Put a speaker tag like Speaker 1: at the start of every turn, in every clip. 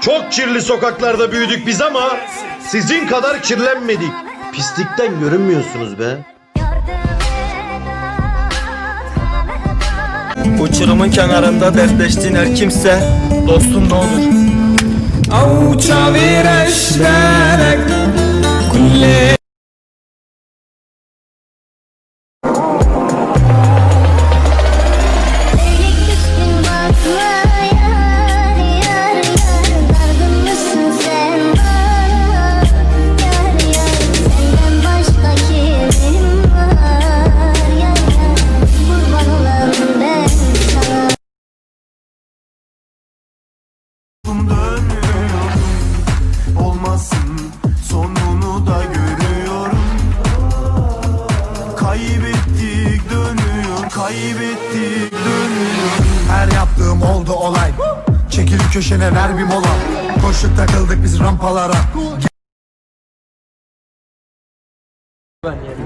Speaker 1: Çok kirli sokaklarda büyüdük biz ama sizin kadar kirlenmedik. Pislikten görünmüyorsunuz be.
Speaker 2: Uçurumun kenarında dertleştiğin her kimse dostun da olur.
Speaker 3: Avuça virajlarek kulle
Speaker 4: Olmasın sonunu da görüyorum. Kaybettik dönüyor Kaybettik dönüyor. Her yaptığım oldu olay. Çekil köşene ver bir mola. Koştuk takıldık biz rampalara.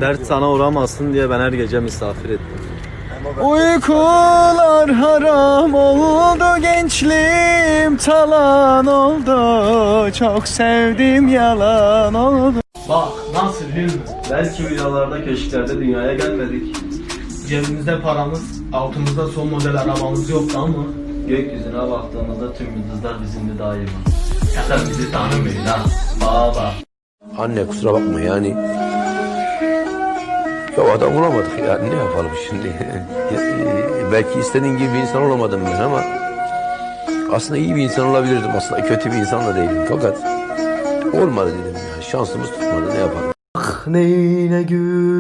Speaker 2: Dert sana uğramasın diye ben her gece misafir ettim. Uykular haram oldu gençliğim talan oldu. Çok sevdim yalan oldu. Bak nasıl değil mi? Belki villalarda köşklerde dünyaya gelmedik. Cebimizde paramız, altımızda son model arabamız yoktu ama Gökyüzüne baktığımızda tüm yıldızlar bizimle daima Sen bizi tanımıyorsun ha. Baba.
Speaker 5: Anne kusura bakma yani. Ya adam olamadık ya. Ne yapalım şimdi. Belki istediğin gibi bir insan olamadım ben ama aslında iyi bir insan olabilirdim. Aslında kötü bir insan da değilim. Fakat olmadı dedim ya. Şansımız tutmadı ne yapalım.
Speaker 2: neyine güveneyim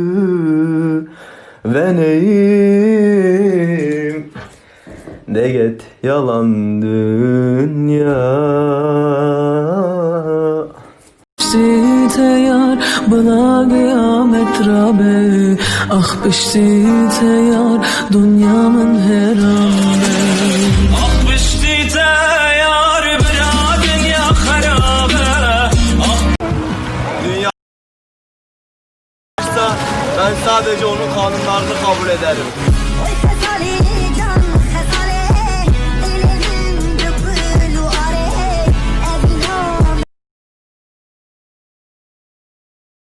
Speaker 2: De get yalan dünya
Speaker 3: Pişti yar bana kıyamet rabe Ah pişti yar dünyamın her ande
Speaker 2: Ben sadece onun kanunlarını kabul ederim.